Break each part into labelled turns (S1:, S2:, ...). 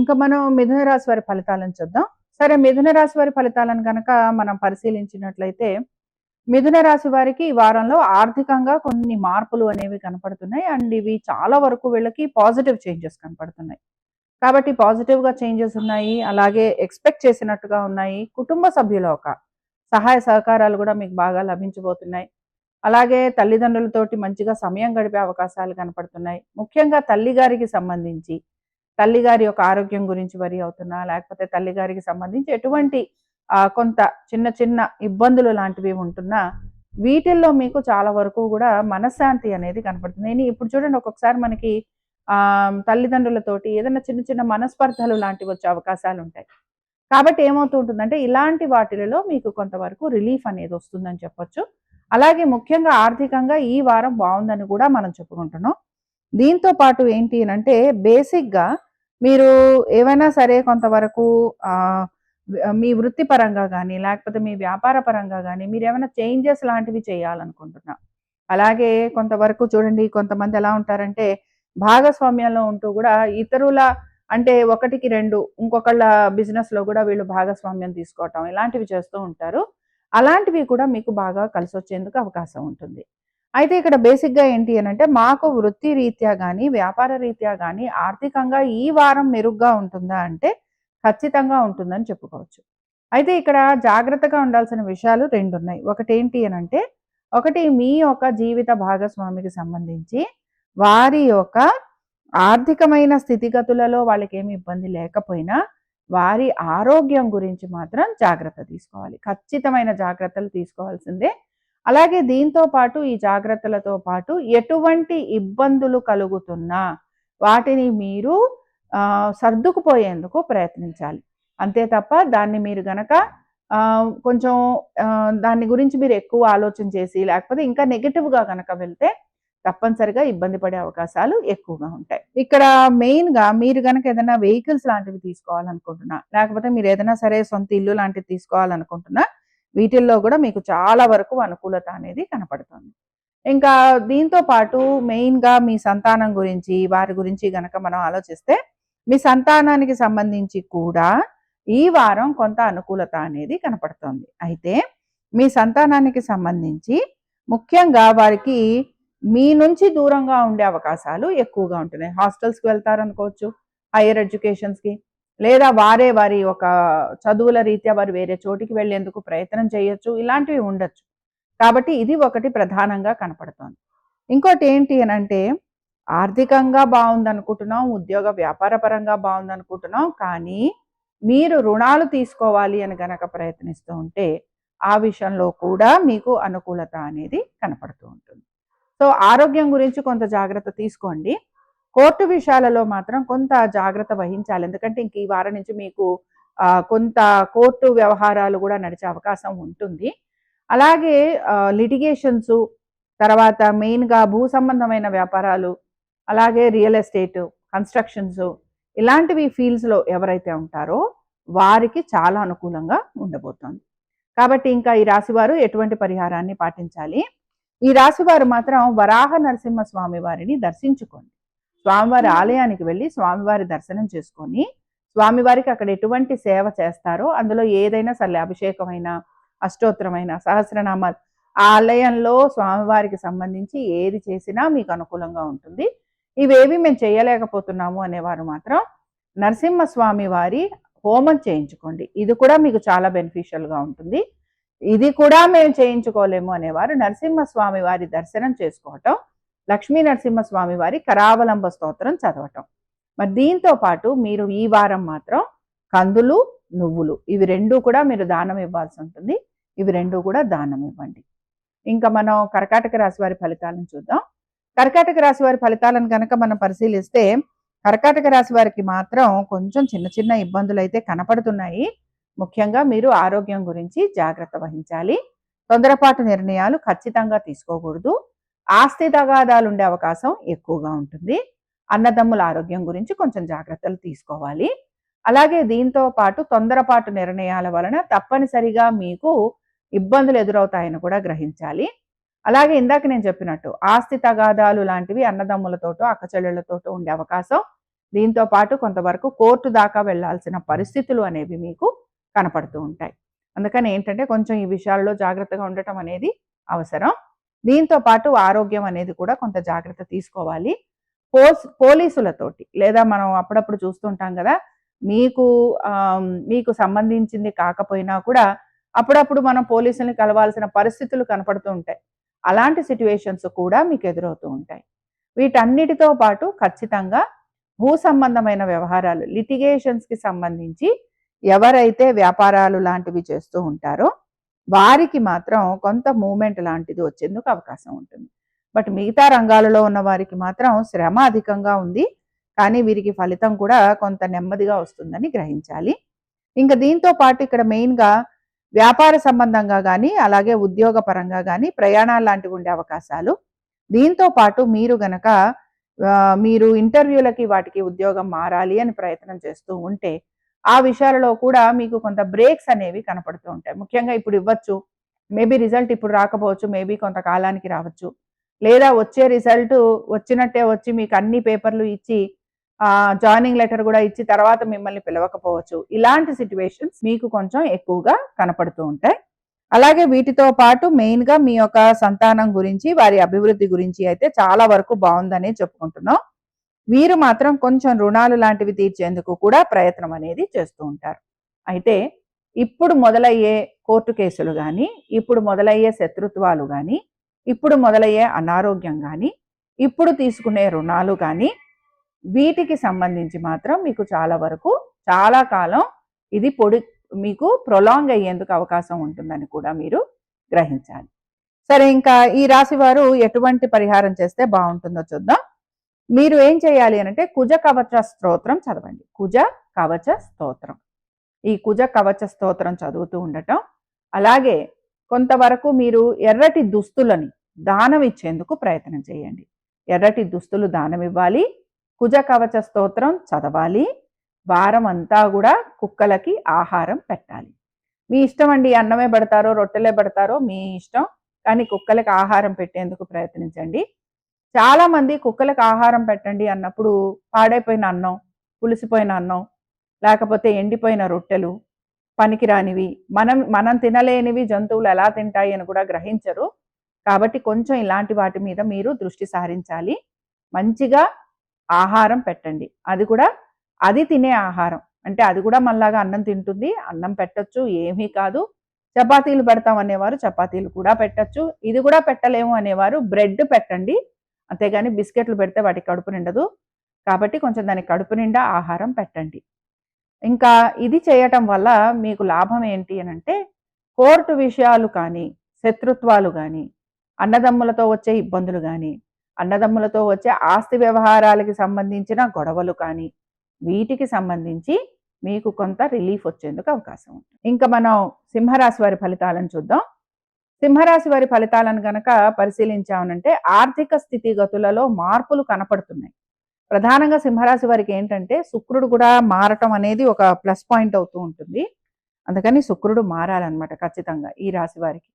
S1: ఇంకా మనం మిథున రాశి వారి ఫలితాలను చూద్దాం. సరే మిథున రాశి వారి ఫలితాలను కనుక మనం పరిశీలించినట్లయితే మిథున రాశి వారికి ఈ వారంలో ఆర్థికంగా కొన్ని మార్పులు అనేవి కనపడుతున్నాయి. అండ్ ఇవి చాలా వరకు వీళ్ళకి పాజిటివ్ చేంజెస్ కనపడుతున్నాయి. కాబట్టి పాజిటివ్గా చేంజెస్ ఉన్నాయి అలాగే ఎక్స్పెక్ట్ చేసినట్టుగా ఉన్నాయి. కుటుంబ సభ్యుల ఒక సహాయ సహకారాలు కూడా మీకు బాగా లభించబోతున్నాయి. అలాగే తల్లిదండ్రులతోటి మంచిగా సమయం గడిపే అవకాశాలు కనపడుతున్నాయి. ముఖ్యంగా తల్లి గారికి సంబంధించి తల్లిగారి యొక్క ఆరోగ్యం గురించి వరి అవుతున్నా లేకపోతే తల్లిగారికి సంబంధించి ఎటువంటి కొంత చిన్న చిన్న ఇబ్బందులు లాంటివి ఉంటున్నా వీటిల్లో మీకు చాలా వరకు కూడా మనశ్శాంతి అనేది కనపడుతుంది. నేను ఇప్పుడు చూడండి ఒక్కొక్కసారి మనకి ఆ తల్లిదండ్రులతోటి ఏదైనా చిన్న చిన్న మనస్పర్ధలు లాంటివి వచ్చే అవకాశాలు ఉంటాయి. కాబట్టి ఏమవుతుంటుందంటే ఇలాంటి వాటిలలో మీకు కొంతవరకు రిలీఫ్ అనేది వస్తుందని చెప్పొచ్చు. అలాగే ముఖ్యంగా ఆర్థికంగా ఈ వారం బాగుందని కూడా మనం చెప్పుకుంటున్నాం. దీంతో పాటు ఏంటి అంటే బేసిక్గా మీరు ఏవైనా సరే కొంతవరకు మీ వృత్తిపరంగా కానీ లేకపోతే మీ వ్యాపార పరంగా కానీ మీరు ఏమైనా చేంజెస్ లాంటివి చేయాలనుకుంటున్నా. అలాగే కొంతవరకు చూడండి కొంతమంది ఎలా ఉంటారంటే భాగస్వామ్యంలో ఉంటూ కూడా ఇతరుల అంటే ఒకటికి రెండు ఇంకొకళ్ళ బిజినెస్లో కూడా వీళ్ళు భాగస్వామ్యం తీసుకోవటం ఇలాంటివి చేస్తూ ఉంటారు. అలాంటివి కూడా మీకు బాగా కలిసి వచ్చేందుకు అవకాశం ఉంటుంది. అయితే ఇక్కడ బేసిక్గా ఏంటి అని అంటే మాకు వృత్తి రీత్యా కానీ వ్యాపార రీత్యా కానీ ఆర్థికంగా ఈ వారం మెరుగ్గా ఉంటుందా అంటే ఖచ్చితంగా ఉంటుందని చెప్పుకోవచ్చు. అయితే ఇక్కడ జాగ్రత్తగా ఉండాల్సిన విషయాలు రెండు ఉన్నాయి ఒకటి ఏంటి అని అంటే ఒకటి మీ యొక్క జీవిత భాగస్వామికి సంబంధించి వారి యొక్క ఆర్థికమైన స్థితిగతులలో వాళ్ళకి ఏమి ఇబ్బంది లేకపోయినా వారి ఆరోగ్యం గురించి మాత్రం జాగ్రత్త తీసుకోవాలి. ఖచ్చితమైన జాగ్రత్తలు తీసుకోవాల్సిందే. అలాగే దీంతో పాటు ఈ జాగ్రత్తలతో పాటు ఎటువంటి ఇబ్బందులు కలుగుతున్నా వాటిని మీరు సర్దుకుపోయేందుకు ప్రయత్నించాలి. అంతే తప్ప దాన్ని మీరు గనక కొంచెం దాని గురించి మీరు ఎక్కువ ఆలోచన చేసి లేకపోతే ఇంకా నెగిటివ్గా కనుక వెళ్తే తప్పనిసరిగా ఇబ్బంది పడే అవకాశాలు ఎక్కువగా ఉంటాయి. ఇక్కడ మెయిన్గా మీరు కనుక ఏదైనా వెహికల్స్ లాంటివి తీసుకోవాలనుకుంటున్నా లేకపోతే మీరు ఏదైనా సరే సొంత ఇల్లు లాంటివి తీసుకోవాలనుకుంటున్నా వీటిల్లో కూడా మీకు చాలా వరకు అనుకూలత అనేది కనపడుతుంది. ఇంకా దీంతో పాటు మెయిన్గా మీ సంతానం గురించి వారి గురించి గనక మనం ఆలోచిస్తే మీ సంతానానికి సంబంధించి కూడా ఈ వారం కొంత అనుకూలత అనేది కనపడుతుంది. అయితే మీ సంతానానికి సంబంధించి ముఖ్యంగా వారికి మీ నుంచి దూరంగా ఉండే అవకాశాలు ఎక్కువగా ఉంటున్నాయి. హాస్టల్స్కి వెళ్తారనుకోవచ్చు హైయర్ ఎడ్యుకేషన్స్కి లేదా వారే వారి ఒక చదువుల రీత్యా వారు వేరే చోటికి వెళ్ళేందుకు ప్రయత్నం చేయొచ్చు ఇలాంటివి ఉండొచ్చు. కాబట్టి ఇది ఒకటి ప్రధానంగా కనపడుతోంది. ఇంకోటి ఏంటి అని అంటే ఆర్థికంగా బాగుందనుకుంటున్నాం ఉద్యోగ వ్యాపార పరంగా బాగుందనుకుంటున్నాం కానీ మీరు రుణాలు తీసుకోవాలి అని గనక ప్రయత్నిస్తూ ఉంటే ఆ విషయంలో కూడా మీకు అనుకూలత అనేది కనపడుతూ ఉంటుంది. సో ఆరోగ్యం గురించి కొంత జాగ్రత్త తీసుకోండి. కోర్టు విషయాలలో మాత్రం కొంత జాగ్రత్త వహించాలి. ఎందుకంటే ఇంక ఈ వారం నుంచి మీకు కొంత కోర్టు వ్యవహారాలు కూడా నడిచే అవకాశం ఉంటుంది. అలాగే లిటిగేషన్స్ తర్వాత మెయిన్గా భూ సంబంధమైన వ్యాపారాలు అలాగే రియల్ ఎస్టేట్ కన్స్ట్రక్షన్స్ ఇలాంటివి ఫీల్డ్స్లో ఎవరైతే ఉంటారో వారికి చాలా అనుకూలంగా ఉండబోతోంది. కాబట్టి ఇంకా ఈ రాశివారు ఎటువంటి పరిహారాన్ని పాటించాలి? ఈ రాశివారు మాత్రం వరాహ నరసింహ స్వామి వారిని దర్శించుకోండి. స్వామివారి ఆలయానికి వెళ్ళి స్వామివారి దర్శనం చేసుకొని స్వామివారికి అక్కడ ఎటువంటి సేవ చేస్తారో అందులో ఏదైనా సరే అభిషేకమైన అష్టోత్తరమైన సహస్రనామాలు ఆలయంలో స్వామివారికి సంబంధించి ఏది చేసినా మీకు అనుకూలంగా ఉంటుంది. ఇవేవి మేము చేయలేకపోతున్నాము అనేవారు మాత్రం నరసింహస్వామి వారి హోమం చేయించుకోండి. ఇది కూడా మీకు చాలా బెనిఫిషియల్గా ఉంటుంది. ఇది కూడా మేము చేయించుకోలేము అనేవారు నరసింహస్వామి వారి దర్శనం చేసుకోవటం లక్ష్మీ నరసింహస్వామి వారి కరావలంబ స్తోత్రం చదవటం. మరి దీంతో పాటు మీరు ఈ వారం మాత్రం కందులు నువ్వులు ఇవి రెండు కూడా మీరు దానం ఇవ్వాల్సి ఉంటుంది. ఇవి రెండు కూడా దానం ఇవ్వండి. ఇంకా మనం కర్కాటక రాశి వారి ఫలితాలను చూద్దాం. కర్కాటక రాశి వారి ఫలితాలను కనుక మనం పరిశీలిస్తే కర్కాటక రాశి వారికి మాత్రం కొంచెం చిన్న చిన్న ఇబ్బందులు అయితే కనపడుతున్నాయి. ముఖ్యంగా మీరు ఆరోగ్యం గురించి జాగ్రత్త వహించాలి. తొందరపాటు నిర్ణయాలు ఖచ్చితంగా తీసుకోకూడదు. ఆస్తి తగాదాలు ఉండే అవకాశం ఎక్కువగా ఉంటుంది. అన్నదమ్ముల ఆరోగ్యం గురించి కొంచెం జాగ్రత్తలు తీసుకోవాలి. అలాగే దీంతో పాటు తొందరపాటు నిర్ణయాల వలన తప్పనిసరిగా మీకు ఇబ్బందులు ఎదురవుతాయని కూడా గ్రహించాలి. అలాగే ఇందాక నేను చెప్పినట్టు ఆస్తి తగాదాలు లాంటివి అన్నదమ్ములతోటో అక్కచెల్లెళ్ళతోటో ఉండే అవకాశం. దీంతో పాటు కొంతవరకు కోర్టు దాకా వెళ్ళాల్సిన పరిస్థితులు అనేవి మీకు కనపడుతూ ఉంటాయి. అందుకని ఏంటంటే కొంచెం ఈ విషయాల్లో జాగ్రత్తగా ఉండటం అనేది అవసరం. దీంతో పాటు ఆరోగ్యం అనేది కూడా కొంత జాగ్రత్త తీసుకోవాలి. పోస్ పోలీసులతోటి లేదా మనం అప్పుడప్పుడు చూస్తుంటాం కదా మీకు మీకు సంబంధించింది కాకపోయినా కూడా అప్పుడప్పుడు మనం పోలీసుల్ని కలవాల్సిన పరిస్థితులు కనపడుతూ ఉంటాయి. అలాంటి సిట్యువేషన్స్ కూడా మీకు ఎదురవుతూ ఉంటాయి. వీటన్నిటితో పాటు ఖచ్చితంగా భూ సంబంధమైన వ్యవహారాలు లిటిగేషన్స్కి సంబంధించి ఎవరైతే వ్యాపారాలు లాంటివి చేస్తూ ఉంటారో వారికి మాత్రం కొంత మూమెంట్ లాంటిది వచ్చేందుకు అవకాశం ఉంటుంది. బట్ మిగతా రంగాలలో ఉన్న వారికి మాత్రం శ్రమ అధికంగా ఉంది. కానీ వీరికి ఫలితం కూడా కొంత నెమ్మదిగా వస్తుందని గ్రహించాలి. ఇంకా దీంతో పాటు ఇక్కడ మెయిన్గా వ్యాపార సంబంధంగా కానీ అలాగే ఉద్యోగ పరంగా కానీ ప్రయాణాలు లాంటివి ఉండే అవకాశాలు. దీంతో పాటు మీరు గనక మీరు ఇంటర్వ్యూలకి వాటికి ఉద్యోగం మారాలి అని ప్రయత్నం చేస్తూ ఉంటే ఆ విషయాలలో కూడా మీకు కొంత బ్రేక్స్ అనేవి కనపడుతూ ఉంటాయి. ముఖ్యంగా ఇప్పుడు ఇవ్వచ్చు. మేబీ రిజల్ట్ ఇప్పుడు రాకపోవచ్చు. మేబీ కొంతకాలానికి రావచ్చు. లేదా వచ్చే రిజల్ట్ వచ్చినట్టే వచ్చి మీకు అన్ని పేపర్లు ఇచ్చి జాయినింగ్ లెటర్ కూడా ఇచ్చి తర్వాత మిమ్మల్ని పిలవకపోవచ్చు. ఇలాంటి సిచ్యువేషన్స్ మీకు కొంచెం ఎక్కువగా కనపడుతూ ఉంటాయి. అలాగే వీటితో పాటు మెయిన్గా మీ యొక్క సంతానం గురించి వారి అభివృద్ధి గురించి అయితే చాలా వరకు బాగుందనే చెప్పుకుంటున్నాం. వీరు మాత్రం కొంచెం రుణాలు లాంటివి తీర్చేందుకు కూడా ప్రయత్నం అనేది చేస్తూ ఉంటారు. అయితే ఇప్పుడు మొదలయ్యే కోర్టు కేసులు కానీ ఇప్పుడు మొదలయ్యే శత్రుత్వాలు కానీ ఇప్పుడు మొదలయ్యే అనారోగ్యం కానీ ఇప్పుడు తీసుకునే రుణాలు కానీ వీటికి సంబంధించి మాత్రం మీకు చాలా వరకు చాలా కాలం ఇది పొడి మీకు ప్రొలాంగ్ అయ్యేందుకు అవకాశం ఉంటుందని కూడా మీరు గ్రహించాలి. సరే ఇంకా ఈ రాశి వారు ఎటువంటి పరిహారం చేస్తే బాగుంటుందో చూద్దాం. మీరు ఏం చేయాలి అంటే కుజ కవచ స్తోత్రం చదవండి. కుజ కవచ స్తోత్రం. ఈ కుజ కవచ స్తోత్రం చదువుతూ ఉండటం అలాగే కొంతవరకు మీరు ఎర్రటి దుస్తులని దానం ఇచ్చేందుకు ప్రయత్నం చేయండి. ఎర్రటి దుస్తులు దానం ఇవ్వాలి కుజ కవచ స్తోత్రం చదవాలి వారం అంతా కూడా కుక్కలకి ఆహారం పెట్టాలి. మీ ఇష్టం అండి అన్నమే పెడతారో రొట్టెలే పెడతారో మీ ఇష్టం కానీ కుక్కలకి ఆహారం పెట్టేందుకు ప్రయత్నించండి. చాలామంది కుక్కలకు ఆహారం పెట్టండి అన్నప్పుడు పాడైపోయిన అన్నం పులిసిపోయిన అన్నం లేకపోతే ఎండిపోయిన రొట్టెలు పనికిరానివి. మనం మనం తినలేనివి జంతువులు ఎలా తింటాయి అని కూడా గ్రహించరు. కాబట్టి కొంచెం ఇలాంటి వాటి మీద మీరు దృష్టి సారించాలి. మంచిగా ఆహారం పెట్టండి. అది కూడా అది తినే ఆహారం. అంటే అది కూడా మళ్ళాగా అన్నం తింటుంది. అన్నం పెట్టచ్చు ఏమీ కాదు. చపాతీలు పెడతాం అనేవారు చపాతీలు కూడా పెట్టచ్చు. ఇది కూడా పెట్టలేము అనేవారు బ్రెడ్ పెట్టండి. అంతేగాని బిస్కెట్లు పెడితే వాటికి కడుపు నిండదు. కాబట్టి కొంచెం దానికి కడుపు నిండా ఆహారం పెట్టండి. ఇంకా ఇది చేయటం వల్ల మీకు లాభం ఏంటి అని అంటే కోర్టు విషయాలు కానీ శత్రుత్వాలు కానీ అన్నదమ్ములతో వచ్చే ఇబ్బందులు కానీ అన్నదమ్ములతో వచ్చే ఆస్తి వ్యవహారాలకి సంబంధించిన గొడవలు కానీ వీటికి సంబంధించి మీకు కొంత రిలీఫ్ వచ్చేందుకు అవకాశం ఉంది ఇంకా మనం సింహరాశి వారి ఫలితాలను చూద్దాం. సింహరాశి వారి ఫలితాలను గనక పరిశీలించామనంటే ఆర్థిక స్థితిగతులలో మార్పులు కనపడుతున్నాయి. ప్రధానంగా సింహరాశి వారికి ఏంటంటే శుక్రుడు కూడా మారటం అనేది ఒక ప్లస్ పాయింట్ అవుతూ ఉంటుంది. అందుకని శుక్రుడు మారాలన్నమాట ఖచ్చితంగా ఈ రాశి వారికి.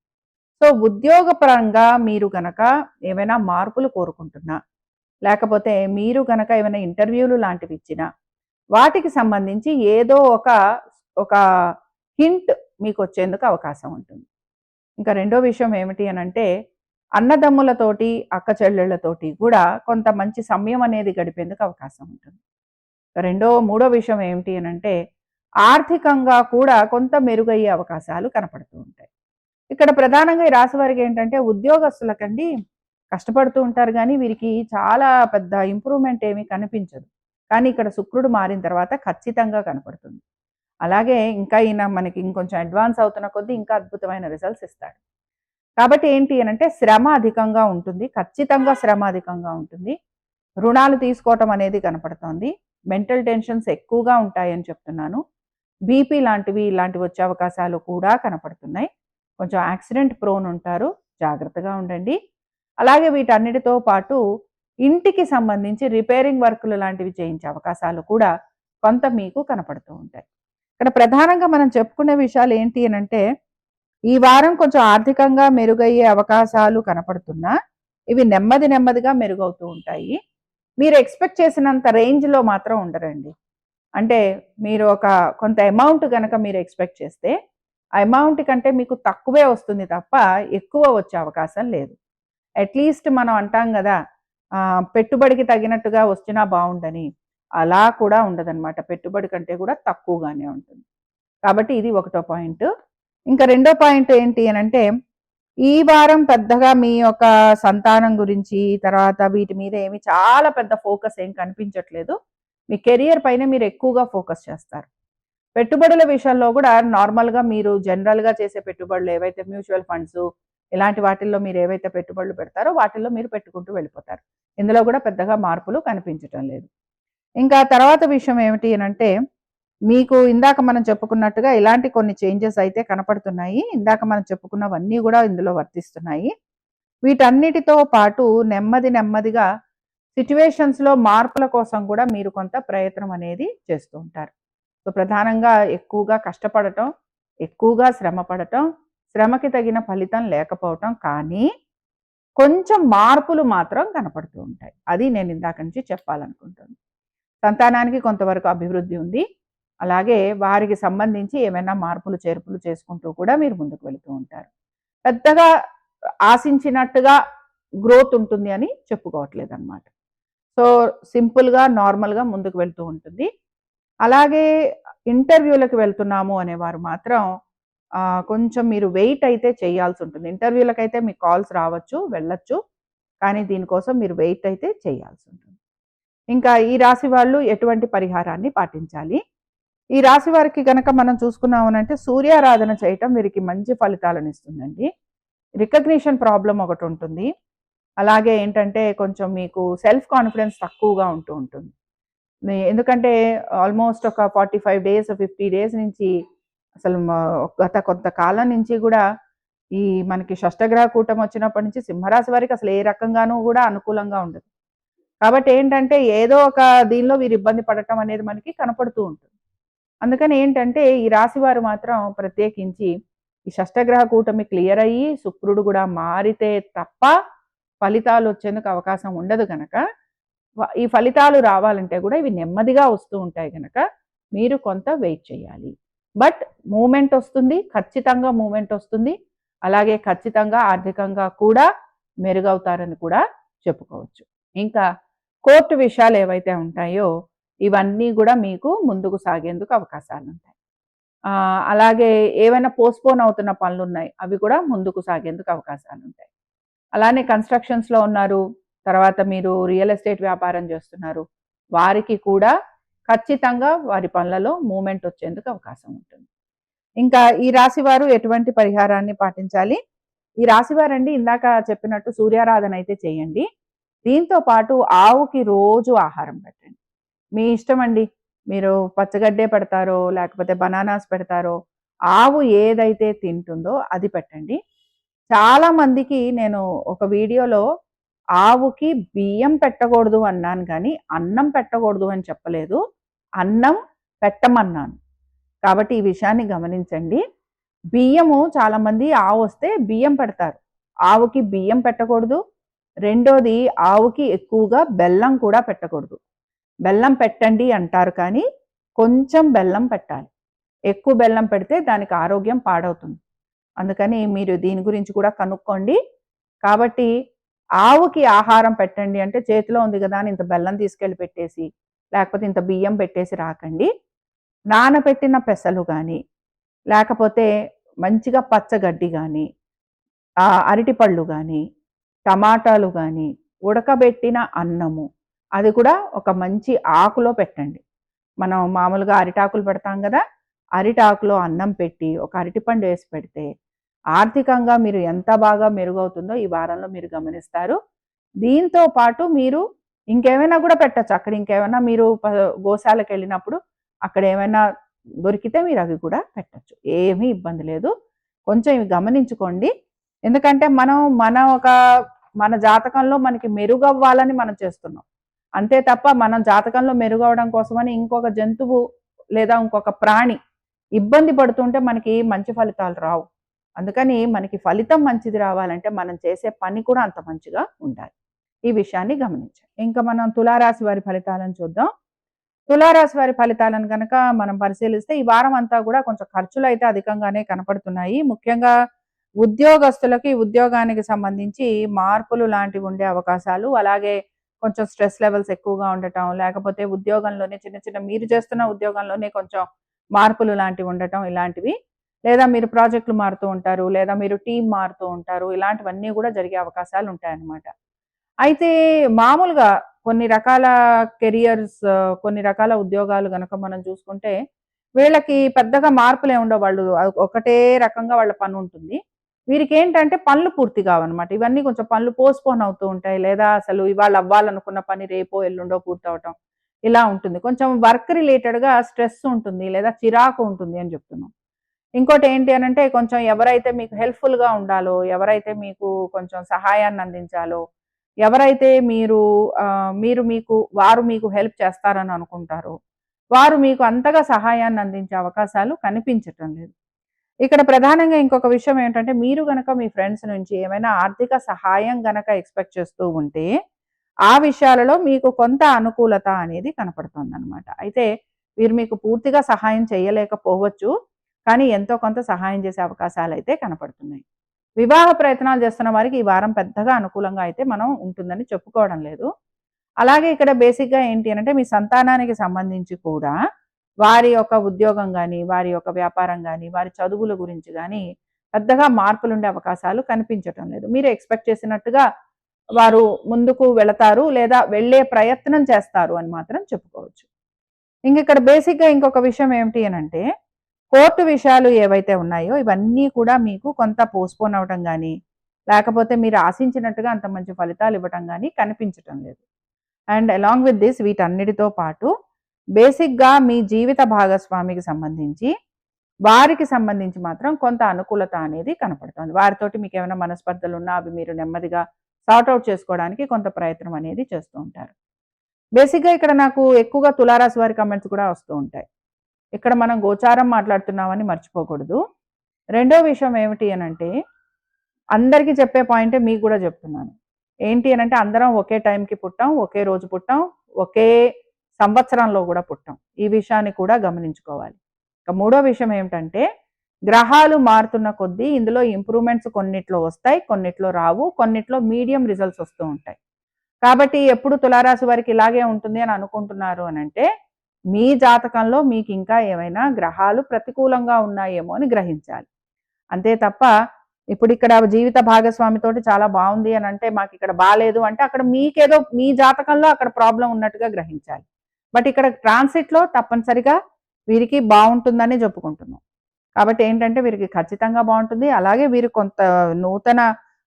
S1: సో ఉద్యోగపరంగా మీరు గనక ఏమైనా మార్పులు కోరుకుంటున్నా లేకపోతే మీరు గనక ఏమైనా ఇంటర్వ్యూలు లాంటివి ఇచ్చినా వాటికి సంబంధించి ఏదో ఒక ఒక హింట్ మీకు వచ్చేందుకు అవకాశం ఉంటుంది. ఇంకా రెండో విషయం ఏమిటి అని అంటే అన్నదమ్ములతోటి అక్క చెల్లెళ్ళతోటి కూడా కొంత మంచి సమయం అనేది గడిపేందుకు అవకాశం ఉంటుంది. రెండో మూడో విషయం ఏమిటి అని అంటే ఆర్థికంగా కూడా కొంత మెరుగయ్యే అవకాశాలు కనపడుతూ ఉంటాయి. ఇక్కడ ప్రధానంగా ఈ రాశి వారికి ఏంటంటే ఉద్యోగస్తులకండి కష్టపడుతూ ఉంటారు కానీ వీరికి చాలా పెద్ద ఇంప్రూవ్మెంట్ ఏమీ కనిపించదు. కానీ ఇక్కడ శుక్రుడు మారిన తర్వాత ఖచ్చితంగా కనపడుతుంది. అలాగే ఇంకా ఈయన మనకి ఇంకొంచెం అడ్వాన్స్ అవుతున్న కొద్దీ ఇంకా అద్భుతమైన రిజల్ట్స్ ఇస్తాడు. కాబట్టి ఏంటి అని అంటే శ్రమ అధికంగా ఉంటుంది ఖచ్చితంగా శ్రమ అధికంగా ఉంటుంది. రుణాలు తీసుకోవటం అనేది కనపడుతోంది. మెంటల్ టెన్షన్స్ ఎక్కువగా ఉంటాయని చెప్తున్నాను. బీపీ లాంటివి ఇలాంటివి వచ్చే అవకాశాలు కూడా కనపడుతున్నాయి. కొంచెం యాక్సిడెంట్ ప్రోన్ ఉంటారు. జాగ్రత్తగా ఉండండి. అలాగే వీటన్నిటితో పాటు ఇంటికి సంబంధించి రిపేరింగ్ వర్కులు లాంటివి చేయించే అవకాశాలు కూడా కొంత మీకు కనపడుతూ ఉంటాయి. ఇక్కడ ప్రధానంగా మనం చెప్పుకునే విషయాలు ఏంటి అని అంటే ఈ వారం కొంచెం ఆర్థికంగా మెరుగయ్యే అవకాశాలు కనపడుతున్నా ఇవి నెమ్మది నెమ్మదిగా మెరుగవుతూ ఉంటాయి. మీరు ఎక్స్పెక్ట్ చేసినంత రేంజ్లో మాత్రం ఉండరండి. అంటే మీరు ఒక కొంత అమౌంట్ కనుక మీరు ఎక్స్పెక్ట్ చేస్తే ఆ అమౌంట్ కంటే మీకు తక్కువే వస్తుంది తప్ప ఎక్కువ వచ్చే అవకాశం లేదు. అట్లీస్ట్ మనం అంటాం కదా పెట్టుబడికి తగినట్టుగా వచ్చినా బాగుండని అలా కూడా ఉండదన్నమాట. పెట్టుబడి కంటే కూడా తక్కువగానే ఉంటుంది. కాబట్టి ఇది ఒకటో పాయింట్. ఇంకా రెండో పాయింట్ ఏంటి అని అంటే ఈ వారం పెద్దగా మీ యొక్క సంతానం గురించి తర్వాత వీటి మీద ఏమి చాలా పెద్ద ఫోకస్ ఏం కనిపించట్లేదు. మీ కెరియర్ పైన మీరు ఎక్కువగా ఫోకస్ చేస్తారు. పెట్టుబడుల విషయంలో కూడా నార్మల్గా మీరు జనరల్గా చేసే పెట్టుబడులు ఏవైతే మ్యూచువల్ ఫండ్స్ ఇలాంటి వాటిల్లో మీరు ఏవైతే పెట్టుబడులు పెడతారో వాటిల్లో మీరు పెట్టుకుంటూ వెళ్ళిపోతారు. ఇందులో కూడా పెద్దగా మార్పులు కనిపించటం లేదు. ఇంకా తర్వాత విషయం ఏమిటి అని అంటే మీకు ఇందాక మనం చెప్పుకున్నట్టుగా ఇలాంటి కొన్ని చేంజెస్ అయితే కనపడుతున్నాయి. ఇందాక మనం చెప్పుకున్నవన్నీ కూడా ఇందులో వర్తిస్తున్నాయి. వీటన్నిటితో పాటు నెమ్మది నెమ్మదిగా సిచ్యువేషన్స్లో మార్పుల కోసం కూడా మీరు కొంత ప్రయత్నం అనేది చేస్తూ ఉంటారు. సో ప్రధానంగా ఎక్కువగా కష్టపడటం ఎక్కువగా శ్రమ పడటం శ్రమకి తగిన ఫలితం లేకపోవటం కానీ కొంచెం మార్పులు మాత్రం కనపడుతూ ఉంటాయి. అది నేను ఇందాక నుంచి చెప్పాలనుకుంటున్నాను సంతానానికి కొంతవరకు అభివృద్ధి ఉంది. అలాగే వారికి సంబంధించి ఏమైనా మార్పులు చేర్పులు చేసుకుంటూ కూడా మీరు ముందుకు వెళుతూ ఉంటారు. పెద్దగా ఆశించినట్టుగా గ్రోత్ ఉంటుంది అని చెప్పుకోవట్లేదు అనమాట సో సింపుల్గా నార్మల్గా ముందుకు వెళ్తూ ఉంటుంది. అలాగే ఇంటర్వ్యూలకు వెళ్తున్నాము అనేవారు మాత్రం కొంచెం మీరు వెయిట్ అయితే చేయాల్సి ఉంటుంది. ఇంటర్వ్యూలకు అయితే కాల్స్ రావచ్చు వెళ్ళొచ్చు. కానీ దీనికోసం మీరు వెయిట్ అయితే చేయాల్సి ఉంటుంది. ఇంకా ఈ రాశి వాళ్ళు ఎటువంటి పరిహారాన్ని పాటించాలి? ఈ రాశి వారికి గనక మనం చూసుకున్నామనంటే సూర్యారాధన చేయటం వీరికి మంచి ఫలితాలను ఇస్తుందండి రికగ్నిషన్ ప్రాబ్లం ఒకటి ఉంటుంది. అలాగే ఏంటంటే కొంచెం మీకు సెల్ఫ్ కాన్ఫిడెన్స్ తక్కువగా ఉంటూ ఉంటుంది. ఎందుకంటే ఆల్మోస్ట్ ఒక forty five days fifty days నుంచి అసలు గత కొంతకాలం నుంచి కూడా ఈ మనకి షష్టగ్రహ కూటం వచ్చినప్పటి నుంచి సింహరాశి వారికి అసలు ఏ రకంగానూ కూడా అనుకూలంగా ఉండదు. కాబట్టి ఏంటంటే ఏదో ఒక దీనిలో వీరు ఇబ్బంది పడటం అనేది మనకి కనపడుతూ ఉంటుంది. అందుకని ఏంటంటే ఈ రాశి వారు మాత్రం ప్రత్యేకించి ఈ షష్టగ్రహ కూటమి క్లియర్ అయ్యి శుక్రుడు కూడా మారితే తప్ప ఫలితాలు వచ్చేందుకు అవకాశం ఉండదు కనుక ఈ ఫలితాలు రావాలంటే కూడా ఇవి నెమ్మదిగా వస్తూ ఉంటాయి కనుక మీరు కొంత వెయిట్ చేయాలి. బట్ మూమెంట్ వస్తుంది ఖచ్చితంగా మూమెంట్ వస్తుంది. అలాగే ఖచ్చితంగా ఆర్థికంగా కూడా మెరుగవుతారని కూడా చెప్పుకోవచ్చు. ఇంకా కోర్టు విషయాలు ఏవైతే ఉంటాయో ఇవన్నీ కూడా మీకు ముందుకు సాగేందుకు అవకాశాలు ఉంటాయి. అలాగే ఏవైనా పోస్ట్పోన్ అవుతున్న పనులు ఉన్నాయి అవి కూడా ముందుకు సాగేందుకు అవకాశాలు ఉంటాయి. అలానే కన్స్ట్రక్షన్స్లో ఉన్నారు తర్వాత మీరు రియల్ ఎస్టేట్ వ్యాపారం చేస్తున్నారు వారికి కూడా ఖచ్చితంగా వారి పనులలో మూమెంట్ వచ్చేందుకు అవకాశం ఉంటుంది. ఇంకా ఈ రాశి వారు ఎటువంటి పరిహారాన్ని పాటించాలి? ఈ రాశి వారండి ఇందాక చెప్పినట్టు సూర్యారాధన అయితే చేయండి. దీంతో పాటు ఆవుకి రోజు ఆహారం పెట్టండి. మీ ఇష్టం అండి. మీరు పచ్చగడ్డే పెడతారో లేకపోతే బనానాస్ పెడతారో ఆవు ఏదైతే తింటుందో అది పెట్టండి. చాలా మందికి నేను ఒక వీడియోలో ఆవుకి బియ్యం పెట్టకూడదు అన్నాను కానీ అన్నం పెట్టకూడదు అని చెప్పలేదు. అన్నం పెట్టమన్నాను. కాబట్టి ఈ విషయాన్ని గమనించండి. బియ్యము చాలామంది ఆవు వస్తే బియ్యం పెడతారు. ఆవుకి బియ్యం పెట్టకూడదు. రెండోది ఆవుకి ఎక్కువగా బెల్లం కూడా పెట్టకూడదు. బెల్లం పెట్టండి అంటారు కానీ కొంచెం బెల్లం పెట్టాలి. ఎక్కువ బెల్లం పెడితే దానికి ఆరోగ్యం పాడవుతుంది. అందుకని మీరు దీని గురించి కూడా కనుక్కోండి. కాబట్టి ఆవుకి ఆహారం పెట్టండి అంటే చేతిలో ఉంది కదా అని ఇంత బెల్లం తీసుకెళ్ళి పెట్టేసి లేకపోతే ఇంత బియ్యం పెట్టేసి రాకండి. నానబెట్టిన పెసలు కానీ లేకపోతే మంచిగా పచ్చగడ్డి కానీ అరటిపళ్ళు కానీ టమాటాలు కానీ ఉడకబెట్టిన అన్నము అది కూడా ఒక మంచి ఆకులో పెట్టండి. మనం మామూలుగా అరిటాకులు పెడతాం కదా అరిటాకులో అన్నం పెట్టి ఒక అరటిపండు వేసి పెడితే ఆర్థికంగా మీరు ఎంత బాగా మెరుగవుతుందో ఈ వారంలో మీరు గమనిస్తారు. దీంతో పాటు మీరు ఇంకేమైనా కూడా పెట్టచ్చు. అక్కడ ఇంకేమైనా మీరు ప- గోశాలకు వెళ్ళినప్పుడు అక్కడ ఏమైనా దొరికితే మీరు అవి కూడా పెట్టచ్చు. ఏమీ ఇబ్బంది లేదు. కొంచెం ఇవి గమనించుకోండి. ఎందుకంటే మనం మన ఒక మన జాతకంలో మనకి మెరుగవ్వాలని మనం చేస్తున్నాం. అంతే తప్ప మనం జాతకంలో మెరుగవడం కోసమని ఇంకొక జంతువు లేదా ఇంకొక ప్రాణి ఇబ్బంది పడుతుంటే మనకి మంచి ఫలితాలు రావు. అందుకని మనకి ఫలితం మంచిది రావాలంటే మనం చేసే పని కూడా అంత మంచిగా ఉండాలి. ఈ విషయాన్ని గమనించాలి. ఇంకా మనం తులారాశి వారి ఫలితాలను చూద్దాం. తులారాశి వారి ఫలితాలను కనుక మనం పరిశీలిస్తే ఈ వారం అంతా కూడా కొంచెం ఖర్చులు అయితే అధికంగానే కనపడుతున్నాయి. ముఖ్యంగా ఉద్యోగస్తులకి ఉద్యోగానికి సంబంధించి మార్పులు లాంటివి ఉండే అవకాశాలు అలాగే కొంచెం స్ట్రెస్ లెవెల్స్ ఎక్కువగా ఉండటం లేకపోతే ఉద్యోగంలోనే చిన్న చిన్న మీరు చేస్తున్న ఉద్యోగంలోనే కొంచెం మార్పులు లాంటివి ఉండటం ఇలాంటివి. లేదా మీరు ప్రాజెక్టులు మారుతూ ఉంటారు లేదా మీరు టీం మారుతూ ఉంటారు ఇలాంటివన్నీ కూడా జరిగే అవకాశాలు ఉంటాయన్నమాట. అయితే మామూలుగా కొన్ని రకాల కెరియర్స్ కొన్ని రకాల ఉద్యోగాలు గనక మనం చూసుకుంటే వీళ్ళకి పెద్దగా మార్పులే ఉండవు. వాళ్ళు ఒకటే రకంగా వాళ్ళ పని ఉంటుంది. వీరికి ఏంటంటే పనులు పూర్తి కావన్నమాట. ఇవన్నీ కొంచెం పనులు పోస్ట్పోన్ అవుతూ ఉంటాయి. లేదా అసలు ఇవాళ అవ్వాలనుకున్న పని రేపో ఎల్లుండో పూర్తి అవటం ఇలా ఉంటుంది. కొంచెం వర్క్ రిలేటెడ్గా స్ట్రెస్ ఉంటుంది లేదా చిరాకు ఉంటుంది అని చెప్తున్నాం. ఇంకోటి ఏంటి అని అంటే కొంచెం ఎవరైతే మీకు హెల్ప్ఫుల్గా ఉండాలో ఎవరైతే మీకు కొంచెం సహాయాన్ని అందించాలో ఎవరైతే మీరు మీరు మీకు వారు మీకు హెల్ప్ చేస్తారని అనుకుంటారో వారు మీకు అంతగా సహాయాన్ని అందించే అవకాశాలు కనిపించటం లేదు. ఇక్కడ ప్రధానంగా ఇంకొక విషయం ఏంటంటే మీరు గనక మీ ఫ్రెండ్స్ నుంచి ఏమైనా ఆర్థిక సహాయం గనక ఎక్స్పెక్ట్ చేస్తూ ఉంటే ఆ విషయాలలో మీకు కొంత అనుకూలత అనేది కనపడుతుంది అనమాట అయితే వీరు మీకు పూర్తిగా సహాయం చేయలేకపోవచ్చు కానీ ఎంతో కొంత సహాయం చేసే అవకాశాలు అయితే కనపడుతున్నాయి. వివాహ ప్రయత్నాలు చేస్తున్న వారికి ఈ వారం పెద్దగా అనుకూలంగా అయితే మనం ఉంటుందని చెప్పుకోవడం లేదు. అలాగే ఇక్కడ బేసిక్గా ఏంటి అంటే మీ సంతానానికి సంబంధించి కూడా వారి యొక్క ఉద్యోగం కానీ వారి యొక్క వ్యాపారం కానీ వారి చదువుల గురించి కానీ పెద్దగా మార్పులు ఉండే అవకాశాలు కనిపించటం లేదు. మీరు ఎక్స్పెక్ట్ చేసినట్టుగా వారు ముందుకు వెళతారు లేదా వెళ్ళే ప్రయత్నం చేస్తారు అని మాత్రం చెప్పుకోవచ్చు. ఇంక ఇక్కడ బేసిక్గా ఇంకొక విషయం ఏమిటి అని అంటే కోర్టు విషయాలు ఏవైతే ఉన్నాయో ఇవన్నీ కూడా మీకు కొంత పోస్ట్పోన్ అవటం కానీ లేకపోతే మీరు ఆశించినట్టుగా అంత మంచి ఫలితాలు ఇవ్వటం కానీ కనిపించటం లేదు. అండ్ అలాంగ్ విత్ దిస్ వీటన్నిటితో పాటు బేసిక్గా మీ జీవిత భాగస్వామికి సంబంధించి వారికి సంబంధించి మాత్రం కొంత అనుకూలత అనేది కనపడుతుంది. వారితోటి మీకు ఏమైనా మనస్పర్ధలు ఉన్నా అవి మీరు నెమ్మదిగా సార్ట్అవుట్ చేసుకోవడానికి కొంత ప్రయత్నం అనేది చేస్తూ ఉంటారు. బేసిక్గా ఇక్కడ నాకు ఎక్కువగా తులారాశి వారి కమెంట్స్ కూడా వస్తూ ఉంటాయి. ఇక్కడ మనం గోచారం మాట్లాడుతున్నామని మర్చిపోకూడదు. రెండో విషయం ఏమిటి అని అంటే అందరికీ చెప్పే పాయింటే మీకు కూడా చెప్తున్నాను. ఏంటి అని అంటే అందరం ఒకే టైంకి పుట్టాం ఒకే రోజు పుట్టాం ఒకే సంవత్సరంలో కూడా పుట్టాం. ఈ విషయాన్ని కూడా గమనించుకోవాలి. ఇక మూడో విషయం ఏమిటంటే గ్రహాలు మారుతున్న కొద్దీ ఇందులో ఇంప్రూవ్మెంట్స్ కొన్నిట్లో వస్తాయి కొన్నిట్లో రావు కొన్నిట్లో మీడియం రిజల్ట్స్ వస్తూ ఉంటాయి. కాబట్టి ఎప్పుడు తులారాశి వారికి ఇలాగే ఉంటుంది అని అనుకుంటున్నారు అని అంటే మీ జాతకంలో మీకు ఇంకా ఏమైనా గ్రహాలు ప్రతికూలంగా ఉన్నాయేమో అని గ్రహించాలి. అంతే తప్ప ఇప్పుడు ఇక్కడ జీవిత భాగస్వామితోటి చాలా బాగుంది అని అంటే మాకు ఇక్కడ బాగాలేదు అంటే అక్కడ మీకేదో మీ జాతకంలో అక్కడ ప్రాబ్లం ఉన్నట్టుగా గ్రహించాలి. బట్ ఇక్కడ ట్రాన్సిట్లో తప్పనిసరిగా వీరికి బాగుంటుందని చెప్పుకుంటున్నాం. కాబట్టి ఏంటంటే వీరికి ఖచ్చితంగా బాగుంటుంది. అలాగే వీరు కొంత నూతన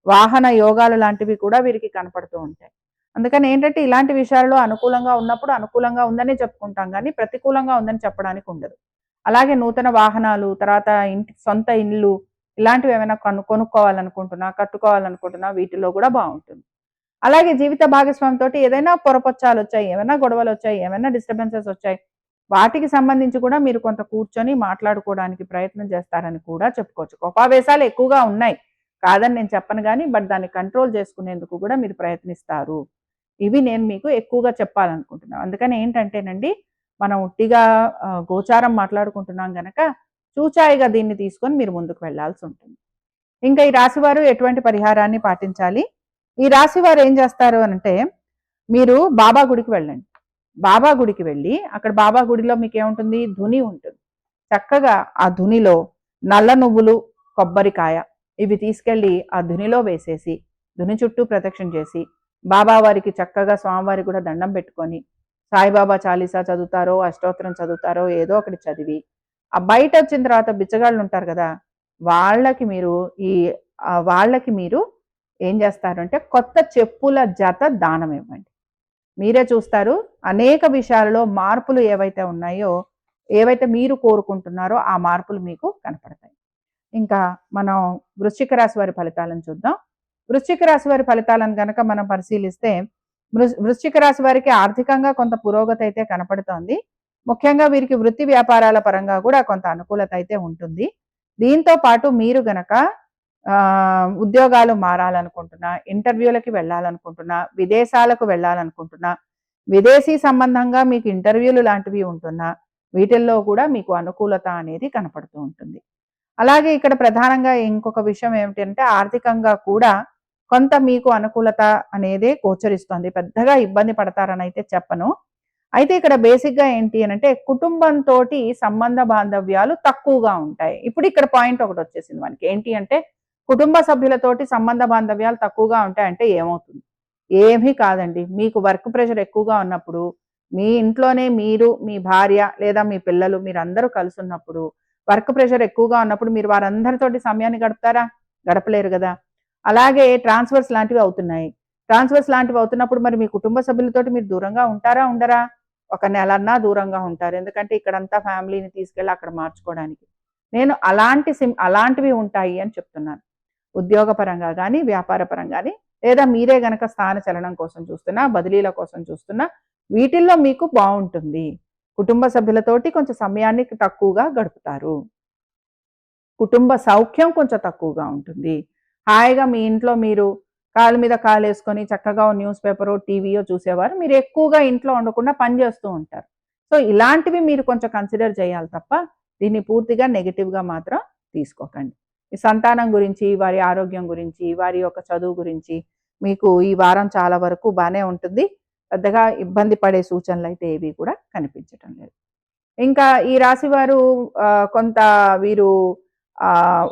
S1: వాహన యోగాలు లాంటివి కూడా వీరికి కనపడుతూ ఉంటాయి. అందుకని ఏంటంటే ఇలాంటి విషయాల్లో అనుకూలంగా ఉన్నప్పుడు అనుకూలంగా ఉందని చెప్పుకుంటాం కానీ ప్రతికూలంగా ఉందని చెప్పడానికి ఉండదు. అలాగే నూతన వాహనాలు తర్వాత ఇంటి సొంత ఇల్లు ఇలాంటివి ఏమైనా కొను కొనుక్కోవాలనుకుంటున్నా కట్టుకోవాలనుకుంటున్నా వీటిలో కూడా బాగుంటుంది. అలాగే జీవిత భాగస్వామితో ఏదైనా పొరపచ్చాలు వచ్చాయి ఏమైనా గొడవలు వచ్చాయి ఏమైనా డిస్టర్బెన్సెస్ వచ్చాయి వాటికి సంబంధించి కూడా మీరు కొంత కూర్చొని మాట్లాడుకోవడానికి ప్రయత్నం చేస్తారని కూడా చెప్పుకోవచ్చు. కోపావేశాలు ఎక్కువగా ఉన్నాయి. కాదని నేను చెప్పను కానీ బట్ దాన్ని కంట్రోల్ చేసుకునేందుకు కూడా మీరు ప్రయత్నిస్తారు. ఇవి నేను మీకు ఎక్కువగా చెప్పాలనుకుంటున్నాను. అందుకని ఏంటంటేనండి మనం ఉట్టిగా గోచారం మాట్లాడుకుంటున్నాం గనక చూచాయిగా దీన్ని తీసుకొని మీరు ముందుకు వెళ్ళాల్సి ఉంటుంది. ఇంకా ఈ రాశివారు ఎటువంటి పరిహారాన్ని పాటించాలి? ఈ రాశి వారు ఏం చేస్తారు అంటే మీరు బాబా గుడికి వెళ్ళండి. బాబా గుడికి వెళ్ళి అక్కడ బాబా గుడిలో మీకు ఏముంటుంది? ధుని ఉంటుంది. చక్కగా ఆ ధునిలో నల్ల నువ్వులు కొబ్బరికాయ ఇవి తీసుకెళ్ళి ఆ ధునిలో వేసేసి ధుని చుట్టూ ప్రదక్షిణ చేసి బాబా వారికి చక్కగా స్వామివారికి కూడా దండం పెట్టుకొని సాయిబాబా చాలీసా చదువుతారో అష్టోత్తరం చదువుతారో ఏదో ఒకటి చదివి ఆ బయట వచ్చిన తర్వాత బిచ్చగాళ్ళు ఉంటారు కదా వాళ్ళకి మీరు ఈ వాళ్ళకి మీరు ఏం చేస్తారంటే కొత్త చెప్పుల జత దానం ఇవ్వండి. మీరే చూస్తారు అనేక విషయాలలో మార్పులు ఏవైతే ఉన్నాయో ఏవైతే మీరు కోరుకుంటున్నారో ఆ మార్పులు మీకు కనపడతాయి. ఇంకా మనం వృశ్చిక రాశి వారి ఫలితాలను చూద్దాం. వృశ్చిక రాశి వారి ఫలితాలను కనుక మనం పరిశీలిస్తే వృశ్చిక రాశి వారికి ఆర్థికంగా కొంత పురోగతి అయితే కనపడుతోంది. ముఖ్యంగా వీరికి వృత్తి వ్యాపారాల పరంగా కూడా కొంత అనుకూలత అయితే ఉంటుంది. దీంతో పాటు మీరు గనక ఉద్యోగాలు మారాలనుకుంటున్నా ఇంటర్వ్యూలకి వెళ్ళాలనుకుంటున్నా విదేశాలకు వెళ్ళాలనుకుంటున్నా విదేశీ సంబంధంగా మీకు ఇంటర్వ్యూలు లాంటివి ఉంటున్నా వీటిల్లో కూడా మీకు అనుకూలత అనేది కనపడుతూ ఉంటుంది. అలాగే ఇక్కడ ప్రధానంగా ఇంకొక విషయం ఏమిటంటే ఆర్థికంగా కూడా కొంత మీకు అనుకూలత అనేది గోచరిస్తుంది. పెద్దగా ఇబ్బంది పడతారని అయితే చెప్పను. అయితే ఇక్కడ బేసిక్గా ఏంటి అని అంటే కుటుంబంతో సంబంధ బాంధవ్యాలు తక్కువగా ఉంటాయి. ఇప్పుడు ఇక్కడ పాయింట్ ఒకటి వచ్చేసింది మనకి. ఏంటి అంటే కుటుంబ సభ్యులతోటి సంబంధ బాంధవ్యాలు తక్కువగా ఉంటాయంటే ఏమవుతుంది? ఏమీ కాదండి. మీకు వర్క్ ప్రెషర్ ఎక్కువగా ఉన్నప్పుడు మీ ఇంట్లోనే మీరు మీ భార్య లేదా మీ పిల్లలు మీరందరూ కలిసి ఉన్నప్పుడు వర్క్ ప్రెషర్ ఎక్కువగా ఉన్నప్పుడు మీరు వారందరితోటి సమయాన్ని గడుపుతారా? గడపలేరు కదా. అలాగే ట్రాన్స్ఫర్స్ లాంటివి అవుతున్నాయి. ట్రాన్స్ఫర్స్ లాంటివి అవుతున్నప్పుడు మరి మీ కుటుంబ సభ్యులతోటి మీరు దూరంగా ఉంటారా ఉండరా? ఒక నెలన్నా దూరంగా ఉంటారు. ఎందుకంటే ఇక్కడంతా ఫ్యామిలీని తీసుకెళ్ళి అక్కడ మార్చుకోవడానికి. నేను అలాంటి సిమ్ అలాంటివి ఉంటాయి అని చెప్తున్నాను. ఉద్యోగపరంగా కానీ వ్యాపారపరంగా కానీ లేదా మీరే గనక స్థాన చలనం కోసం చూస్తున్నా బదిలీల కోసం చూస్తున్నా వీటిల్లో మీకు బాగుంటుంది కుటుంబ సభ్యులతోటి కొంచెం సమయాన్ని తక్కువగా గడుపుతారు. కుటుంబ సౌఖ్యం కొంచెం తక్కువగా ఉంటుంది. హాయిగా మీ ఇంట్లో మీరు కాలు మీద కాలు వేసుకొని చక్కగా న్యూస్ పేపరు టీవీయో చూసేవారు. మీరు ఎక్కువగా ఇంట్లో ఉండకుండా పనిచేస్తూ ఉంటారు. సో ఇలాంటివి మీరు కొంచెం కన్సిడర్ చేయాలి తప్ప దీన్ని పూర్తిగా నెగిటివ్గా మాత్రం తీసుకోకండి. సంతానం గురించి వారి ఆరోగ్యం గురించి వారి యొక్క చదువు గురించి మీకు ఈ వారం చాలా వరకు బాగానే ఉంటుంది. పెద్దగా ఇబ్బంది పడే సూచనలు అయితే ఏవి కూడా కనిపించటం లేదు. ఇంకా ఈ రాశి వారు కొంత వీరు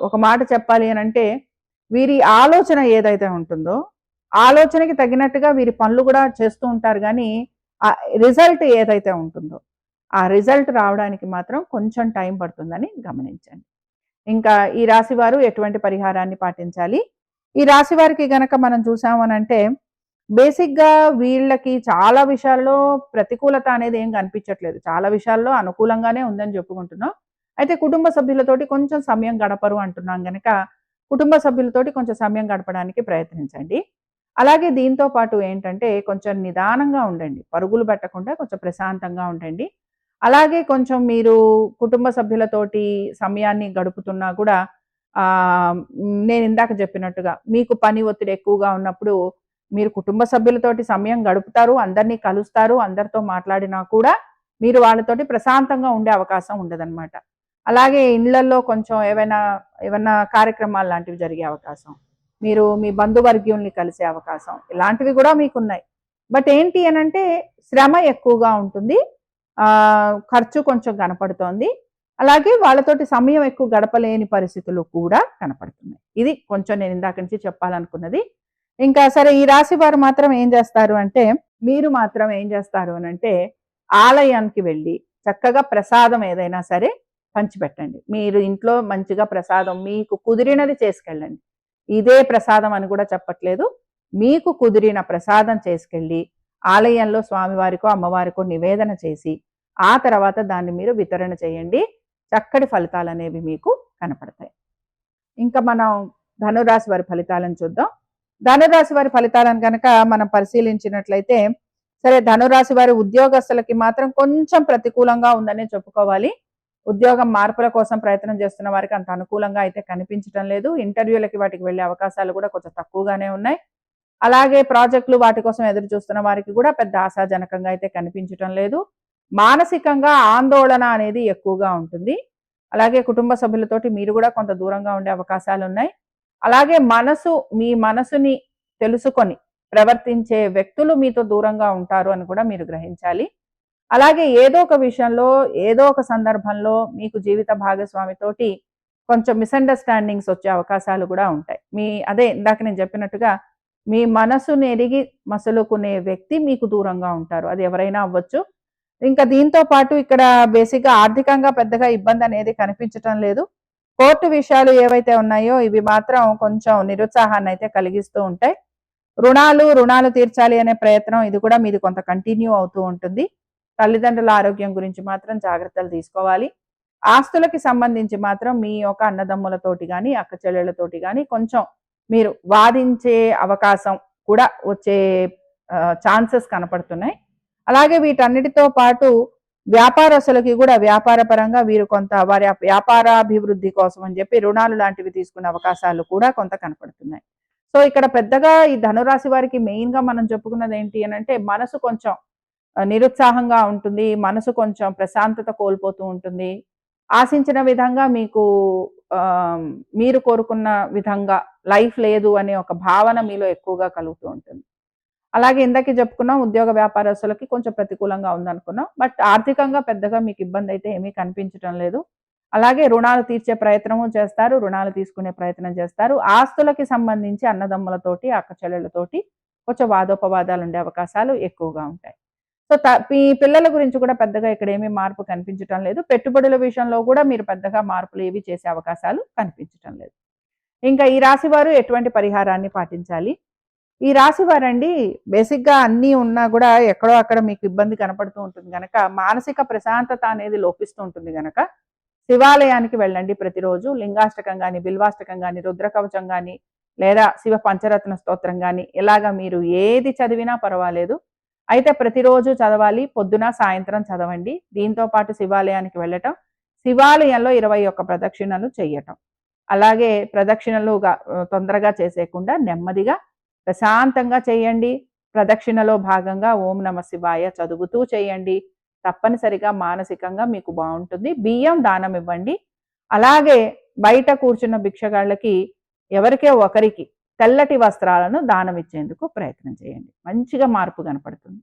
S1: ఒక మాట చెప్పాలి అని అంటే వీరి ఆలోచన ఏదైతే ఉంటుందో ఆలోచనకి తగినట్టుగా వీరి పనులు కూడా చేస్తూ ఉంటారు కానీ ఆ రిజల్ట్ ఏదైతే ఉంటుందో ఆ రిజల్ట్ రావడానికి మాత్రం కొంచెం టైం పడుతుందని గమనించండి. ఇంకా ఈ రాశి వారు ఎటువంటి పరిహారాన్ని పాటించాలి? ఈ రాశి వారికి గనక మనం చూసామనంటే బేసిక్గా వీళ్ళకి చాలా విషయాల్లో ప్రతికూలత అనేది ఏం కనిపించట్లేదు. చాలా విషయాల్లో అనుకూలంగానే ఉందని చెప్పుకుంటున్నాం. అయితే కుటుంబ సభ్యులతోటి కొంచెం సమయం గడపరు అంటున్నాం గనక కుటుంబ సభ్యులతోటి కొంచెం సమయం గడపడానికి ప్రయత్నించండి. అలాగే దీంతో పాటు ఏంటంటే కొంచెం నిదానంగా ఉండండి. పరుగులు పెట్టకుండా కొంచెం ప్రశాంతంగా ఉండండి. అలాగే కొంచెం మీరు కుటుంబ సభ్యులతోటి సమయాన్ని గడుపుతున్నా కూడా నేను ఇందాక చెప్పినట్టుగా మీకు పని ఒత్తిడి ఎక్కువగా ఉన్నప్పుడు మీరు కుటుంబ సభ్యులతోటి సమయం గడుపుతారు అందరినీ కలుస్తారు అందరితో మాట్లాడినా కూడా మీరు వాళ్ళతోటి ప్రశాంతంగా ఉండే అవకాశం ఉండదన్నమాట. అలాగే ఇళ్ళలో కొంచెం ఏవైనా ఏమైనా కార్యక్రమాలు లాంటివి జరిగే అవకాశం మీరు మీ బంధువర్గ్యుల్ని కలిసే అవకాశం ఇలాంటివి కూడా మీకు ఉన్నాయి బట్ ఏంటి అని అంటే శ్రమ ఎక్కువగా ఉంటుంది ఖర్చు కొంచెం కనపడుతోంది. అలాగే వాళ్ళతోటి సమయం ఎక్కువ గడపలేని పరిస్థితులు కూడా కనపడుతున్నాయి. ఇది కొంచెం నేను ఇందాక నుంచి చెప్పాలనుకున్నది. ఇంకా సరే ఈ రాశి వారు మాత్రం ఏం చేస్తారు అంటే మీరు మాత్రం ఏం చేస్తారు అని అంటే ఆలయానికి వెళ్ళి చక్కగా ప్రసాదం ఏదైనా సరే పంచిపెట్టండి. మీరు ఇంట్లో మంచిగా ప్రసాదం మీకు కుదిరినది చేసుకెళ్ళండి. ఇదే ప్రసాదం అని కూడా చెప్పట్లేదు. మీకు కుదిరిన ప్రసాదం చేసుకెళ్ళి ఆలయంలో స్వామివారికో అమ్మవారికో నివేదన చేసి ఆ తర్వాత దాన్ని మీరు వితరణ చేయండి. చక్కటి ఫలితాలు అనేవి మీకు కనపడతాయి. ఇంకా మనం ధనురాశి వారి ఫలితాలను చూద్దాం. ధనురాశి వారి ఫలితాలను కనుక మనం పరిశీలించినట్లయితే సరే ధనురాశి వారి ఉద్యోగస్తులకి మాత్రం కొంచెం ప్రతికూలంగా ఉందనే చెప్పుకోవాలి. ఉద్యోగం మార్పుల కోసం ప్రయత్నం చేస్తున్న వారికి అంత అనుకూలంగా అయితే కనిపించడం లేదు. ఇంటర్వ్యూలకి వాటికి వెళ్ళే అవకాశాలు కూడా కొంచెం తక్కువగానే ఉన్నాయి. అలాగే ప్రాజెక్టులు వాటి కోసం ఎదురు చూస్తున్న వారికి కూడా పెద్ద ఆశాజనకంగా అయితే కనిపించటం లేదు. మానసికంగా ఆందోళన అనేది ఎక్కువగా ఉంటుంది. అలాగే కుటుంబ సభ్యులతోటి మీరు కూడా కొంత దూరంగా ఉండే అవకాశాలు ఉన్నాయి. అలాగే మనసు మీ మనసుని తెలుసుకొని ప్రవర్తించే వ్యక్తులు మీతో దూరంగా ఉంటారు అని కూడా మీరు గ్రహించాలి. అలాగే ఏదో ఒక విషయంలో ఏదో ఒక సందర్భంలో మీకు జీవిత భాగస్వామితోటి కొంచెం మిస్అండర్స్టాండింగ్స్ వచ్చే అవకాశాలు కూడా ఉంటాయి. మీ అదే ఇందాక నేను చెప్పినట్టుగా మీ మనసుని ఎరిగి మసలుకునే వ్యక్తి మీకు దూరంగా ఉంటారు. అది ఎవరైనా అవ్వచ్చు. ఇంకా దీంతో పాటు ఇక్కడ బేసిక్గా ఆర్థికంగా పెద్దగా ఇబ్బంది అనేది కనిపించటం లేదు. కోర్టు విషయాలు ఏవైతే ఉన్నాయో ఇవి మాత్రం కొంచెం నిరుత్సాహాన్ని అయితే కలిగిస్తూ ఉంటాయి. రుణాలు రుణాలు తీర్చాలి అనే ప్రయత్నం ఇది కూడా మీది కొంత కంటిన్యూ అవుతూ ఉంటుంది. తల్లిదండ్రుల ఆరోగ్యం గురించి మాత్రం జాగ్రత్తలు తీసుకోవాలి. ఆస్తులకి సంబంధించి మాత్రం మీ యొక్క అన్నదమ్ములతోటి కానీ అక్క చెల్లెళ్ళతోటి కానీ కొంచెం మీరు వాదించే అవకాశం కూడా వచ్చే ఛాన్సెస్ కనపడుతున్నాయి. అలాగే వీటన్నిటితో పాటు వ్యాపారస్తులకి కూడా వ్యాపార పరంగా వీరు కొంత వారి వ్యాపారాభివృద్ధి కోసం అని చెప్పి రుణాలు లాంటివి తీసుకునే అవకాశాలు కూడా కొంత కనపడుతున్నాయి. సో ఇక్కడ పెద్దగా ఈ ధనురాశి వారికి మెయిన్గా మనం చెప్పుకున్నది ఏంటి అని అంటే మనసు కొంచెం నిరుత్సాహంగా ఉంటుంది మనసు కొంచెం ప్రశాంతత కోల్పోతూ ఉంటుంది. ఆశించిన విధంగా మీకు మీరు కోరుకున్న విధంగా లైఫ్ లేదు అనే ఒక భావన మీలో ఎక్కువగా కలుగుతూ ఉంటుంది. అలాగే ఇందాక చెప్పుకున్నాం ఉద్యోగ వ్యాపారస్తులకి కొంచెం ప్రతికూలంగా ఉందనుకున్నాం. బట్ ఆర్థికంగా పెద్దగా మీకు ఇబ్బంది అయితే ఏమీ కనిపించడం లేదు. అలాగే రుణాలు తీర్చే ప్రయత్నము చేస్తారు రుణాలు తీసుకునే ప్రయత్నం చేస్తారు. ఆస్తులకి సంబంధించి అన్నదమ్ములతోటి అక్క చెల్లెళ్ళతోటి కొంచెం వాదోపవాదాలు ఉండే అవకాశాలు ఎక్కువగా ఉంటాయి. సో మీ పిల్లల గురించి కూడా పెద్దగా ఇక్కడ ఏమీ మార్పు కనిపించటం లేదు. పెట్టుబడుల విషయంలో కూడా మీరు పెద్దగా మార్పులు ఏవి చేసే అవకాశాలు కనిపించటం లేదు. ఇంకా ఈ రాశి వారు ఎటువంటి పరిహారాన్ని పాటించాలి? ఈ రాశి వారండి బేసిక్గా అన్నీ ఉన్నా కూడా ఎక్కడో అక్కడ మీకు ఇబ్బంది కనపడుతూ ఉంటుంది గనక మానసిక ప్రశాంతత అనేది లోపిస్తూ ఉంటుంది కనుక శివాలయానికి వెళ్ళండి ప్రతిరోజు. లింగాష్టకం కానీ బిల్వాష్టకం కానీ రుద్రకవచం కానీ లేదా శివ పంచరత్న స్తోత్రం కానీ ఇలాగా మీరు ఏది చదివినా పర్వాలేదు. అయితే ప్రతిరోజు చదవాలి పొద్దున సాయంత్రం చదవండి. దీంతో పాటు శివాలయానికి వెళ్ళటం శివాలయంలో ఇరవై ఒక్క ప్రదక్షిణలు చేయటం అలాగే ప్రదక్షిణలు తొందరగా చేసేయకుండా నెమ్మదిగా ప్రశాంతంగా చేయండి. ప్రదక్షిణలో భాగంగా ఓం నమ శివాయ చదువుతూ చేయండి. తప్పనిసరిగా మానసికంగా మీకు బాగుంటుంది. బియ్యం దానం ఇవ్వండి. అలాగే బయట కూర్చున్న భిక్షగాళ్ళకి ఎవరికే ఒకరికి తెల్లటి వస్త్రాలను దానం ఇచ్చేందుకు ప్రయత్నం చేయండి. మంచిగా మార్పు కనపడుతుంది.